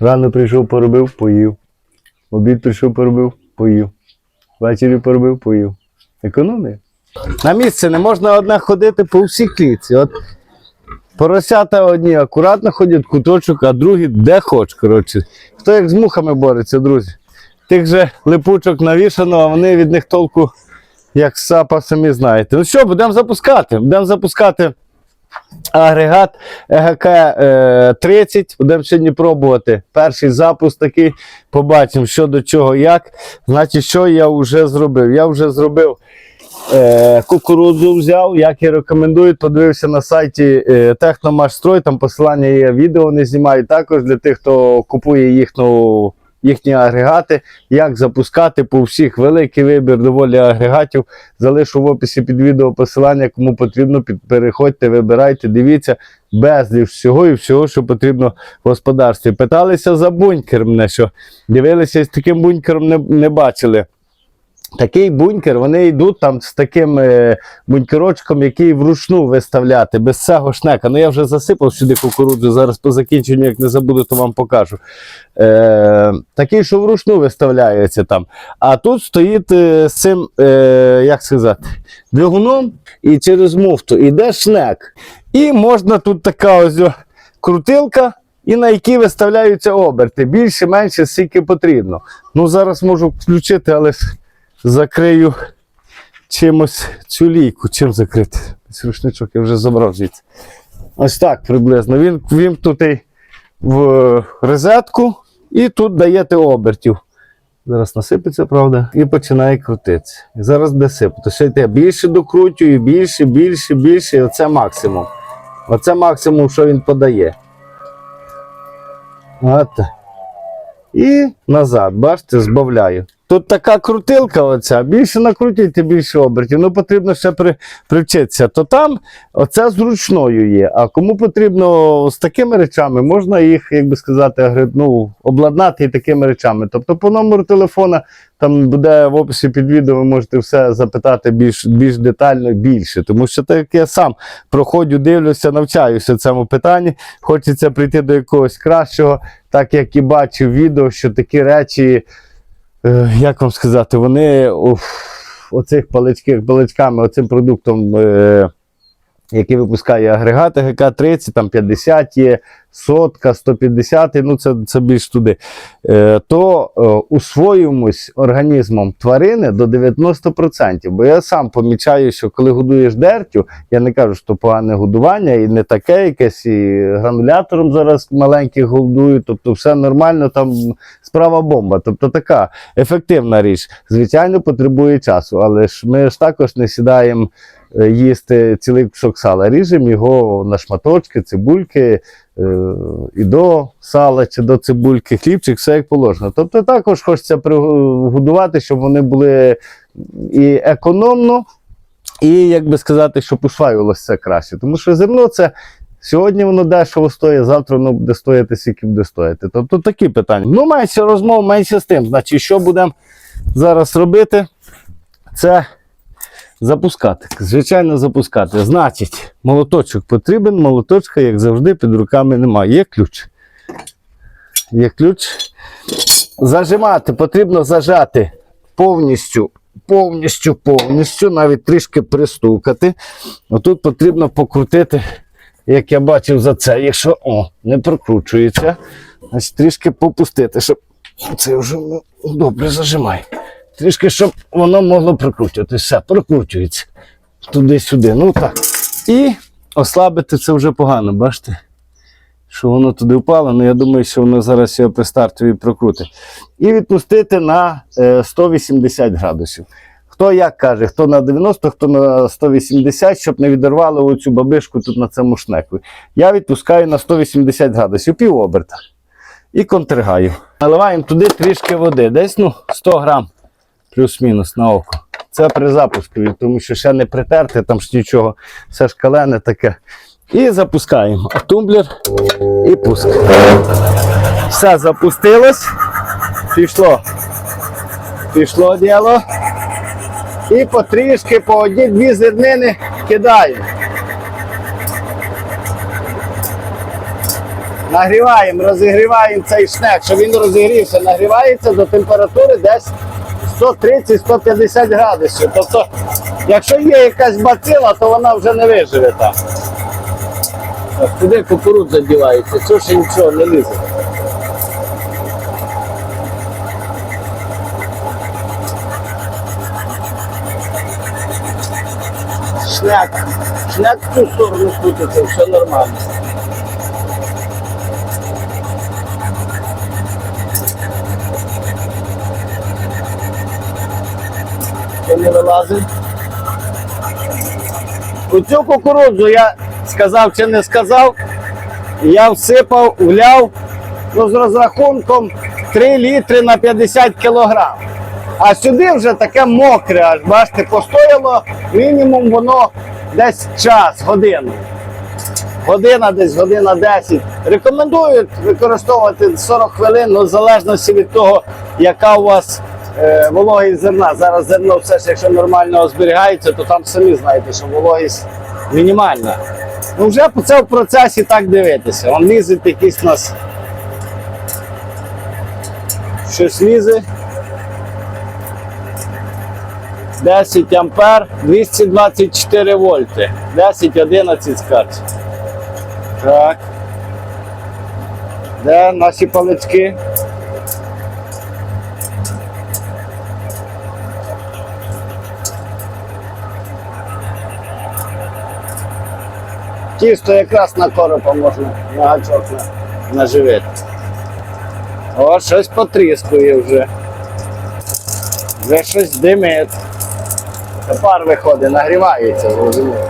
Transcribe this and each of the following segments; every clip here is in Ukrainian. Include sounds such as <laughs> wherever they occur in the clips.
Рано прийшов, поробив, поїв. Обід прийшов, поробив, поїв. Ввечері поробив, поїв. Економія. На місце не можна одне ходити по всій клітці. От поросята одні акуратно ходять куточок, а другі де хоч. Коротше. Хто як з мухами бореться, друзі. Тих же липучок навішано, а вони від них толку, як сапа, самі знаєте. Ну що, будемо запускати. Будемо запускати агрегат ЕГК е, 30. Будемо сьогодні пробувати. Перший запуск такий. Побачимо, що до чого, як. Значить, що я вже зробив? Я вже зробив е, кукурудзу взяв, як і рекомендують. Подивився на сайті е, Техномашстрой, там посилання є, відео не знімаю також для тих, хто купує їхню. Їхні агрегати, як запускати по всіх великий вибір доволі агрегатів. Залишу в описі під відео посилання, кому потрібно, переходьте, вибирайте, дивіться безліч всього і всього, що потрібно в господарстві. Питалися за бункер мене, що дивилися з таким бункером не, не бачили. Такий бункер, вони йдуть там з таким е, бункерочком, який вручну виставляти, без цього шнека. Ну я вже засипав сюди кукурудзу, зараз по закінченню, як не забуду, то вам покажу. Е, такий, що вручну виставляється там. А тут стоїть е, з цим, е, як сказати, двигуном і через муфту йде шнек. І можна тут така ось крутилка. І на які виставляються оберти. Більше, менше, скільки потрібно. Ну, зараз можу включити, але ж закрию чимось цю лійку. Чим закрити? Ось Рушничок я вже забрав звідси. Ось так приблизно. Він вімкнутий в розетку і тут даєте обертів. Зараз насипеться, правда, і починає крутитися. І зараз буде сипати. Йде більше докручую, більше, більше, більше. І оце максимум. Оце максимум, що він подає. От. І назад, бачите, збавляю. Тут така крутилка, оця, більше накрутюйте, більше обертів. Ну потрібно ще при, привчитися. То там оце зручною є. А кому потрібно з такими речами, можна їх, як би сказати, ну, обладнати і такими речами. Тобто по номеру телефона там буде в описі під відео, ви можете все запитати більш, більш детально більше. Тому що так як я сам проходжу, дивлюся, навчаюся цьому питанні. Хочеться прийти до якогось кращого, так як і бачив відео, що такі речі. Е, як вам сказати, вони оф, оцих паличками, оцим продуктом, е, який випускає агрегати ГК-30, там 50 є, сотка, 150, ну це, це більш туди, е, то е, усвоюємось організмом тварини до 90%. Бо я сам помічаю, що коли годуєш дертю, я не кажу, що погане годування, і не таке якесь, і гранулятором зараз маленьких годують, тобто все нормально, там справа бомба. Тобто така ефективна річ. Звичайно, потребує часу, але ж ми ж також не сідаємо їсти цілий кусок сала. Ріжемо його на шматочки, цибульки, е, і до сала чи до цибульки, хлібчик, все як положено. Тобто також хочеться пригодувати, щоб вони були і економно, і, як би сказати, щоб усваювалося краще. Тому що зерно це. Сьогодні воно дешево стоїть, завтра воно буде стояти, скільки буде стояти. Тобто такі питання. Ну, менше розмов, менше з тим. Значить, що будемо зараз робити? Це запускати. Звичайно, запускати. Значить, молоточок потрібен, молоточка, як завжди, під руками немає. Є ключ. Є ключ. Зажимати потрібно зажати повністю, повністю, повністю, навіть трішки пристукати. Отут потрібно покрутити, як я бачив за це, якщо о, не прокручується, значить трішки попустити, щоб це вже добре зажимає. Трішки, щоб воно могло прокручуватися. Все, прокручується. Туди-сюди. Ну так. І ослабити це вже погано, бачите? Що воно туди впало, ну я думаю, що воно зараз його при стартові прокрутить. І відпустити на е, 180 градусів. Хто як каже, хто на 90, хто на 180, щоб не відірвали оцю бабишку тут на цьому шнеку. Я відпускаю на 180 градусів, пів оберта. І контргаю. Наливаємо туди трішки води, десь ну, 100 грам плюс-мінус на око. Це при запуску, тому що ще не притерти там ж нічого, все ж калене таке. І запускаємо. Тумблер і пуск. Все запустилось. Пішло. Пішло діло. І потрішки по одній-дві зернини кидаємо. Нагріваємо, розігріваємо цей шнек, щоб він розігрівся, нагрівається до температури десь 130-150 градусів. Тобто, якщо є якась бацила, то вона вже не виживе там. Так, Куди кукурудза дівається? Що ще нічого не лізе. Шняк. Шняк в ту сторону крутиться, все нормально. Ще не вилазить. У цю кукурудзу я сказав чи не сказав, я всипав, вляв ну, з розрахунком 3 літри на 50 кілограм. А сюди вже таке мокре, аж бачите, постояло мінімум воно десь час, годину. Година десь, година 10. Рекомендують використовувати 40 хвилин, ну, в залежності від того, яка у вас е, вологість зерна. Зараз зерно все ж, якщо нормально зберігається, то там самі знаєте, що вологість мінімальна. Ну вже це в процесі так дивитися. Он лізе якийсь у нас щось лізе. 10 ампер, 224 вольти. 10-11 скач. Так. Де наші палички? Тісто якраз на коропа можна на гачок наживити. О, щось потріскує вже. Вже щось димить. Пар виходить, нагрівається, зрозуміло.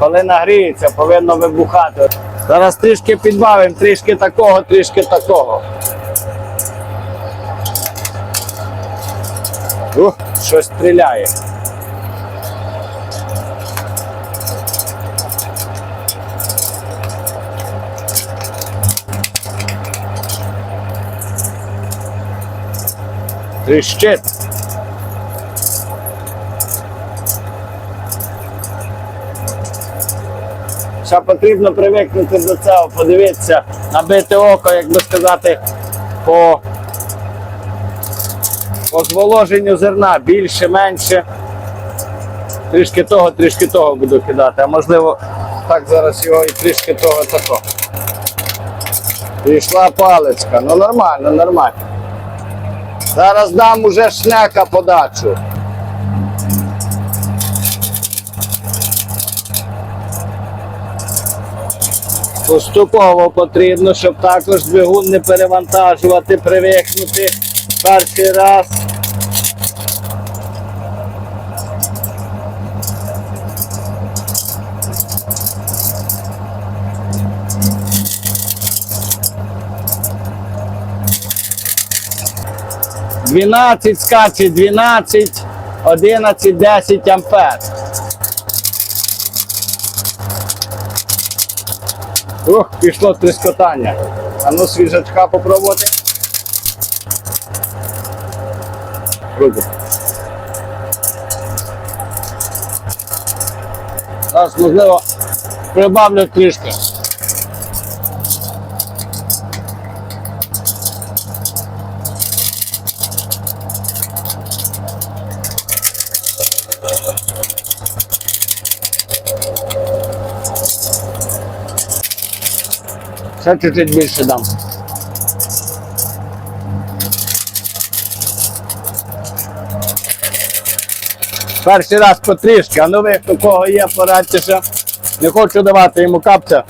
Коли нагріється, повинно вибухати. Зараз трішки підбавимо, трішки такого, трішки такого. Ух, щось стріляє. Тріщить. Ще потрібно привикнути до цього, подивитися, набити око, як би сказати, по, по зерна більше, менше. Трішки того, трішки того буду кидати, а можливо, так зараз його і трішки того такого. Пішла паличка. Ну нормально, нормально. Зараз дам уже шняка подачу. Поступово потрібно, щоб також двигун не перевантажувати, привикнути перший раз. Дванадцять скаче, 12, 11, 10 ампер. Ух, пішло тріскотання. А ну свіжачка попробувати. Круто. Зараз, можливо, прибавлю трішки. Ще чуть-чуть більше дам. Перший раз потрішки, а ну ви, хто кого є, порадьтеся. Не хочу давати йому капця.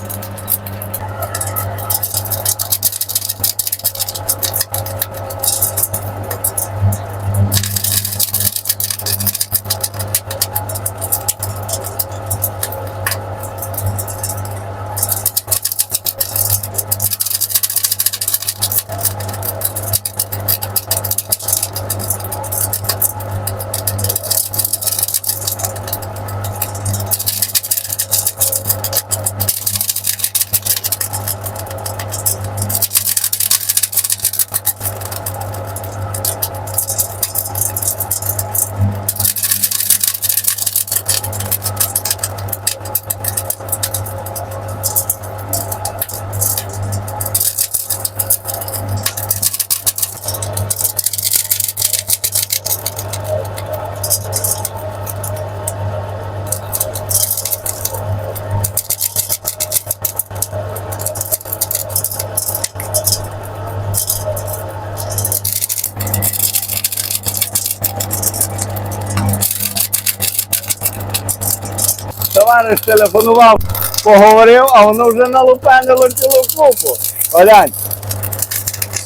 Товариш телефонував, поговорив, а воно вже налупенило цілу купу. Глянь.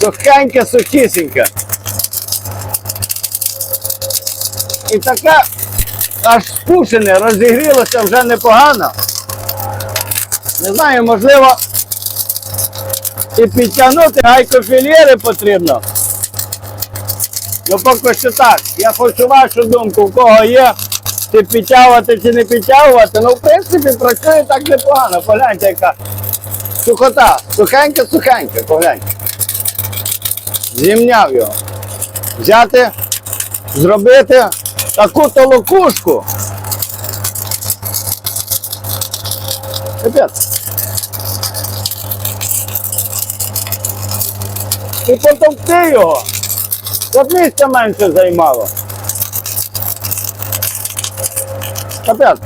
Сухеньке, сухісіньке. І таке аж спушене, розігрілося вже непогано. Не знаю, можливо, і підтягнути гайкофілєри потрібно. Ну поки що так. Я хочу вашу думку, в кого є, чи підтягувати, чи не підтягувати. Ну, в принципі, працює так непогано. Погляньте, яка сухота. Сухеньке, погляньте. Зімняв його. Взяти, зробити таку толокушку. Капець. І потовкти його. Щоб місця менше займало. Капець.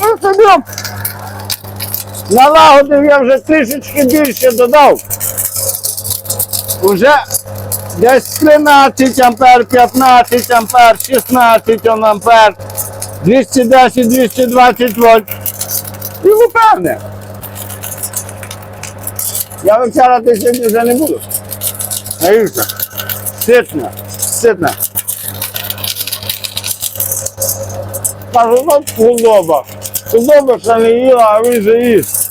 Ну собі налагодив я вже трішечки більше додав. Уже десь 13 ампер, 15 ампер, 16 ампер, 210, 220 вольт. І лупевне. Я вивчарати сьогодні вже не буду. Навіщо? Ситно, ситно. Кажу, вот худоба. Худоба ще не їла, а ви же їсть.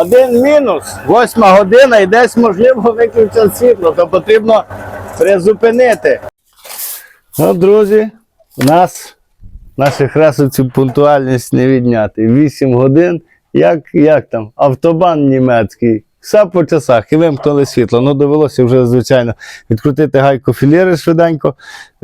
Один мінус, восьма година і десь можливо виключать світло, то потрібно призупинити. Ну, друзі, у нас наших ресурсів пунктуальність не відняти. 8 годин, як, як там, автобан німецький. Все по часах і вимкнули світло. Ну, довелося вже, звичайно, відкрутити гайку філєри швиденько,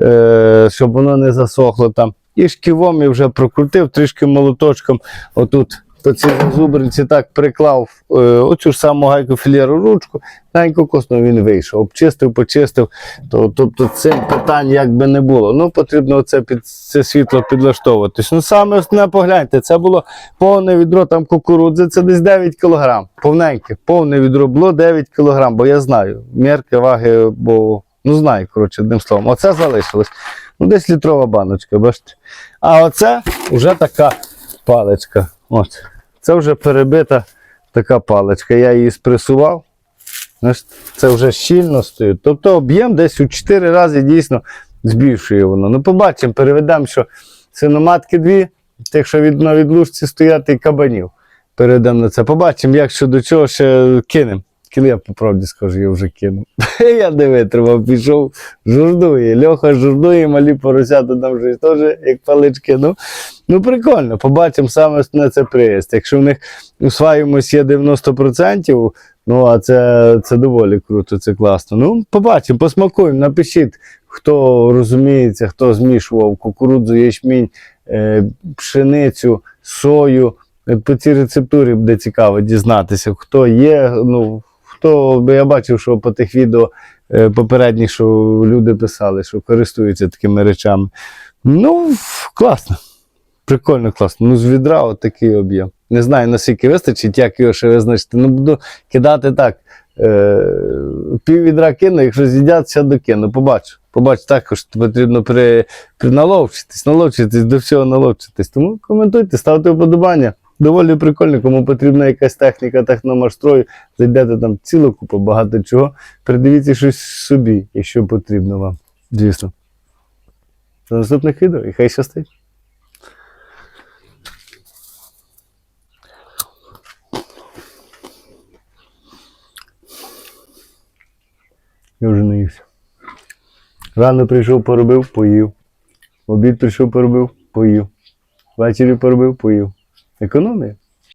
е- щоб воно не засохло там. І шківом я вже прокрутив трішки молоточком. Отут по цій зубринці так приклав е, оцю ж саму гайку філєру ручку, гайку косно він вийшов, обчистив, почистив. То, тобто цим питань якби не було. Ну, потрібно це під це світло підлаштовуватись. Ну, саме основне, погляньте, це було повне відро там кукурудзи, це десь 9 кг. Повненьке, повне відро було 9 кг, бо я знаю. Мірки, ваги, бо ну знаю, коротше, одним словом. Оце залишилось. Ну, десь літрова баночка, бачите. А оце вже така паличка. От. Це вже перебита така паличка. Я її спресував. Це вже щільно стоїть. Тобто об'єм десь у 4 рази дійсно збільшує воно. Ну, побачимо, переведемо, що синоматки дві, тих, що від, на відлужці стоять, і кабанів. Перейдемо на це. Побачимо, як що до чого ще кинемо. Кіли я по правді скажу, я вже кинув. <laughs> я не витримав, пішов, журдує. Льоха журдує, малі поросята там вже теж як палички. Ну, ну прикольно, побачимо саме основне це приїзд. Якщо в них усваюємось є 90%, ну а це, це доволі круто, це класно. Ну, побачимо, посмакуємо, напишіть, хто розуміється, хто змішував кукурудзу, ячмінь, е, пшеницю, сою. По цій рецептурі буде цікаво дізнатися, хто є. Ну, бо я бачив, що по тих відео е, попередніх, що люди писали, що користуються такими речами. Ну, класно. Прикольно, класно. Ну, з відра от такий об'єм. Не знаю, наскільки вистачить, як його ще визначити. Ну, буду кидати так. е, пів відра кину, якщо з'їдять, ще докину. Побачу. Побач, також потрібно при, при наловчитись, наловчитись, до всього наловчитись. Тому коментуйте, ставте вподобання. Доволі прикольно, кому потрібна якась техніка техномашстрою, зайдете там цілу купу, багато чого. Придивіться щось собі, якщо потрібно вам. Звісно. До наступних відео і хай щастить. Я вже наївся. Рано прийшов, поробив, поїв. В Обід прийшов, поробив, поїв. Ввечері поробив, поїв. Економія.